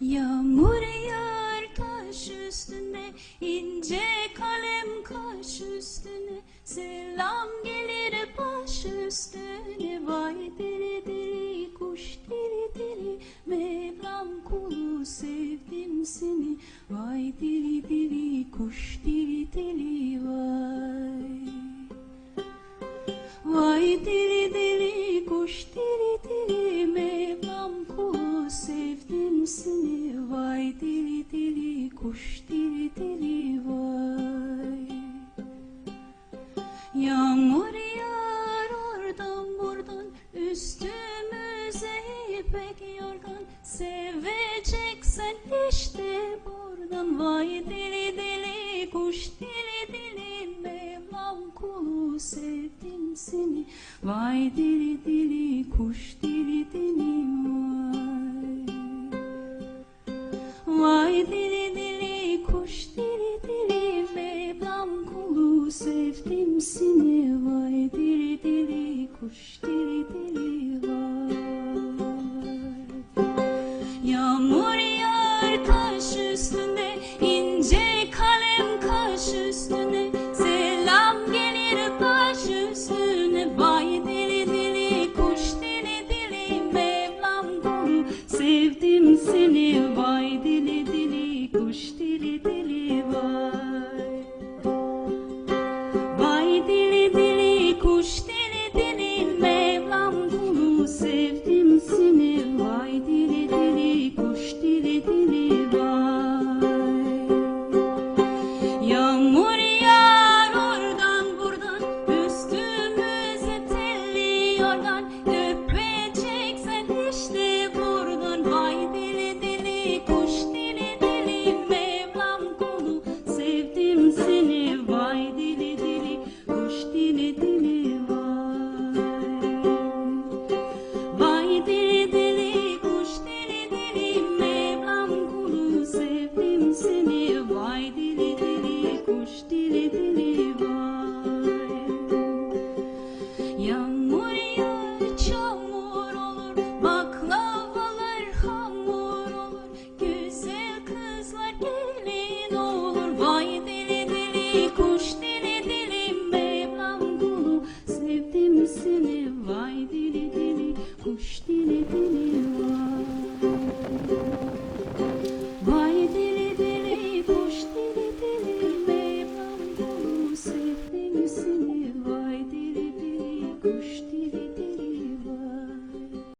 Yağmur yağar taş üstüne ince kalem kaş üstüne. Selam gelir baş üstüne Vay deli deli kuş deli deli. Mevlam kulu sevdim seni. Vay deli deli kuş deli deli vay. Vay deli sevdim seni Vay deli deli kuş deli deli vay. Yağmur yağar oradan buradan Üstümüze ipek yorgan. Seveceksen işte buradan Vay deli deli kuş deli deli Mevlam kulu sevdim seni. Vay deli deli kuş Deli deli kuş deli deli Mevlam kulu sevdim seni. Vay deli deli kuş deli